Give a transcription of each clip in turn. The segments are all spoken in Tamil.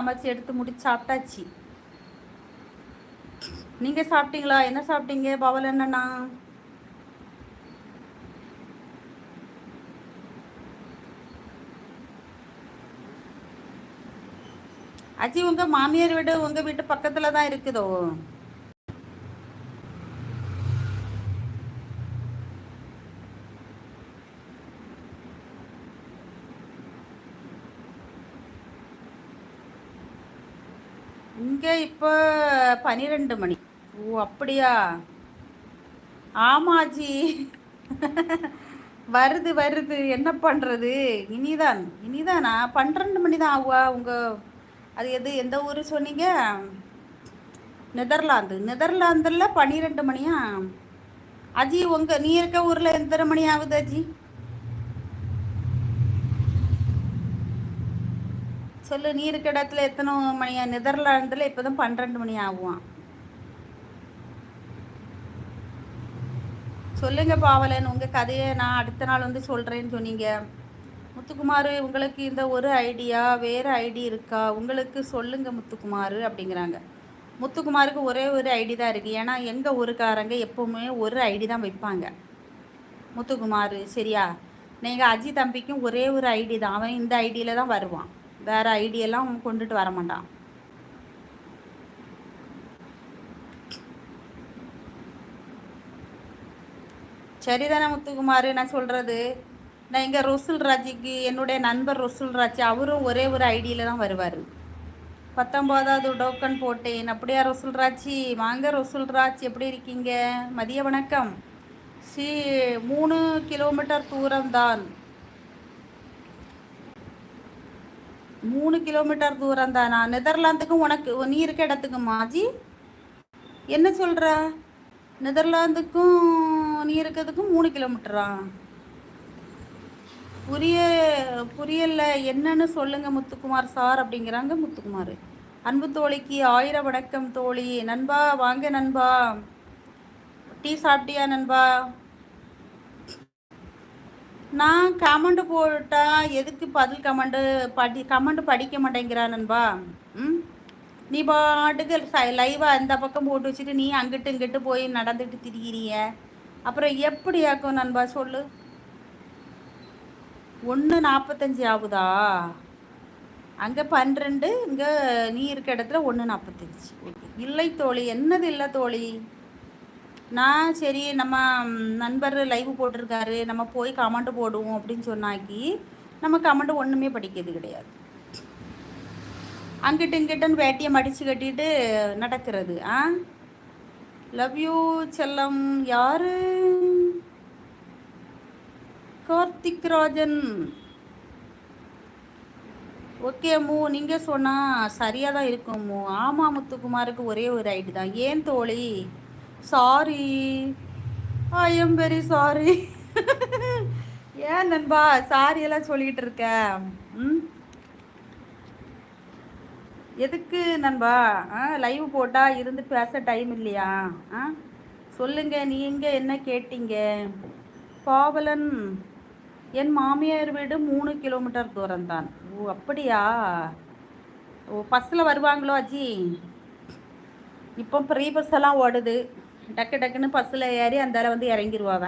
சமைச்சு எடுத்து முடிச்சு சாப்பிட்டாச்சு. நீங்க சாப்பிட்டீங்களா? என்ன சாப்பிட்டீங்க? பவல் என்னண்ணா? அஜி உங்க மாமியார் வீடு உங்க வீட்டு பக்கத்துல தான் இருக்குதோ? இங்கே இப்போ பனிரெண்டு மணி. ஓ அப்படியா? ஆமாஜி. வருது வருது. என்ன பண்ணுறது இனிதான் இனிதானா. பன்னிரெண்டு மணி தான் ஆகுவா? உங்கள் அது எது எந்த ஊர் சொன்னீங்க? நெதர்லாந்து. நெதர்லாந்தில் பன்னிரெண்டு மணியா? அஜி உங்கள் நீ இருக்க ஊரில் எத்தனை மணி ஆகுது அஜி? சொல்லு நீ இருக்க இடத்துல எத்தனை மணியா இப்போ தான் பன்னிரெண்டு மணி ஆகுவான். சொல்லுங்க பாவலன் உங்கள் கதையை நான் அடுத்த நாள் வந்து சொல்கிறேன்னு சொன்னீங்க. முத்துக்குமார் உங்களுக்கு இந்த ஒரு ஐடியா வேறு ஐடி இருக்கா? உங்களுக்கு சொல்லுங்க முத்துக்குமார் அப்படிங்கிறாங்க. முத்துக்குமாருக்கு ஒரே ஒரு ஐடி தான் இருக்குது ஏன்னா எங்கள் ஊருக்காரங்க எப்போவுமே ஒரு ஐடி தான் வைப்பாங்க. முத்துக்குமார் சரியா? நீங்கள் அஜி தம்பிக்கும் ஒரே ஒரு ஐடி தான். அவன் இந்த ஐடியில் தான் வருவான். வேறு ஐடியெல்லாம் அவன் கொண்டுட்டு வர மாட்டான். சரிதானே முத்துக்குமார் நான் சொல்கிறது நான் இங்கே ரொசுல் ராஜிக்கு என்னுடைய நண்பர் ரொசுல் ராஜ் அவரும் ஒரே ஒரு ஐடியில் தான் வருவார். பத்தொம்போதாவது டோக்கன் போட்டேன். அப்படியா ரொசுல் ராஜி? வாங்க ரொசுல் ராஜ் எப்படி இருக்கீங்க? மதிய வணக்கம். சி மூணு கிலோமீட்டர் தூரம்தான் தான் மூணு கிலோமீட்டர் தூரம் தானா? நெதர்லாந்துக்கும் உனக்கு நீ இருக்க இடத்துக்கு மாஜி என்ன சொல்கிற நெதர்லாந்துக்கும் நீ இருக்கிறதுக்கும் மூணு கிலோமீட்டரா? புரிய புரியல. என்னன்னு சொல்லுங்க முத்துக்குமார் சார் அப்படிங்கிறாங்க முத்துக்குமார். அன்பு தோழிக்கு ஆயிரம் வணக்கம் தோழி. நண்பா வாங்க நண்பா. டீ சாப்பிட்டியா நண்பா? நான் கமெண்ட் போட்டால் எதுக்கு பதில் கமெண்டு படி கமெண்ட் படிக்க மாட்டேங்கிறா நண்பா? ம்? நீ பாட்டுக்கு லைவாக அந்த பக்கம் போட்டு வச்சுட்டு நீ அங்கிட்டு இங்கிட்டு போய் நடந்துட்டு திரியிறிய? அப்புறம் எப்படி ஆக்கும் நண்பா சொல்லு? ஒன்று நாற்பத்தஞ்சு ஆகுதா? அங்கே பன்னிரெண்டு இங்கே நீ இருக்க இடத்துல ஒன்று நாற்பத்தஞ்சு இல்லை தோழி என்னது இல்லை தோழி? நான் சரி நம்ம நண்பர் லைவ் போட்டிருக்காரு நம்ம போய் கமெண்ட் போடுவோம் அப்படின்னு சொன்னாக்கி நம்ம கமெண்ட் ஒன்றுமே படிக்கிறது கிடையாது. அங்கிட்டு இங்கிட்டன்னு வேட்டியை மடித்து கட்டிட்டு நடக்கிறது. ஆ? லவ் யூ செல்லம் யாரு? கார்த்திக் ராஜன். ஓகே அம்மு நீங்கள் சொன்னால் சரியாக தான் இருக்கும் அம்மு ஆமாம் முத்துக்குமாருக்கு ஒரே ஒரு ஐடி தான். ஏன் தோழி? Sorry I am very sorry ஏன் நண்பா சாரி எல்லாம் சொல்லிட்டு இருக்க? ம்? எதுக்கு நண்பா? ஆ லைவ் போட்டால் இருந்து பேச டைம் இல்லையா? ஆ? சொல்லுங்க நீங்கள் என்ன கேட்டீங்க? பாவலன் என் மாமியார் வீடு மூணு கிலோமீட்டர் தூரம் தான் ஓ அப்படியா? ஓ பஸ்ஸில் வருவாங்களோ அஜி? இப்போ ப்ரீ பஸ் எல்லாம் ஓடுது. டக்கு டக்குன்னு பஸ்ஸில் ஏறி அந்தால வந்து இறங்கிடுவாவ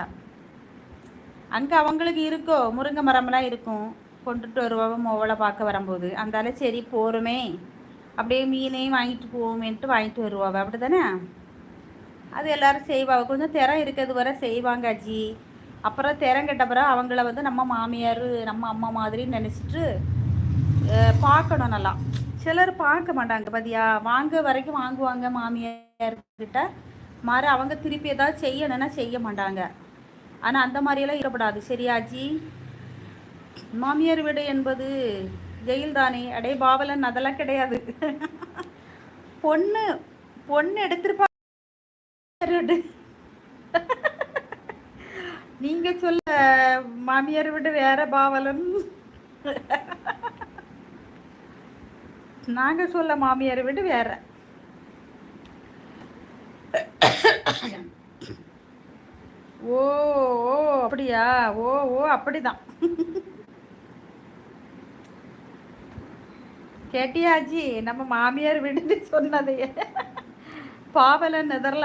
அங்கே அவங்களுக்கு இருக்கோ முருங்கை மரம்லாம் இருக்கும் கொண்டுட்டு வருவாவ மோவலை பார்க்க வரும்போது. அந்தால சரி போகிறோமே அப்படியே மீனையும் வாங்கிட்டு போவோமேன்ட்டு வாங்கிட்டு வருவாவ. அப்படி தானே அது எல்லாரும் செய்வாங்க கொஞ்சம் திறம் இருக்கிறது வரை செய்வாங்க அஜி. அப்புறம் திறம் கெட்ட பிறகு அவங்கள வந்து நம்ம மாமியார் நம்ம அம்மா மாதிரின்னு நினச்சிட்டு பார்க்கணும் நல்லா. சிலர் பார்க்க மாட்டாங்க பதியா வாங்க வரைக்கும் வாங்குவாங்க மாமியார்கிட்ட. மாற அவங்க திருப்பி ஏதாவது செய்யணும்னா செய்ய மாட்டாங்க. ஆனால் அந்த மாதிரியெல்லாம் இருக்கக்கூடாது சரியாஜி மாமியார் வீடு என்பது ஜெயில்தானே? அடே பாவலன் அதெல்லாம் கிடையாது. பொண்ணு பொண்ணு எடுத்திருப்பா. நீங்க சொல்ல மாமியார் விட வேற பாவலன். நாங்க சொல்ல மாமியார் விட வேற. ஓ ஓ அப்படியா? ஓ ஓ அப்படிதான். கேட்டியாஜி நம்ம மாமியார் விடுதி சொன்னதையே. பாவலன் நெதர்லாந்து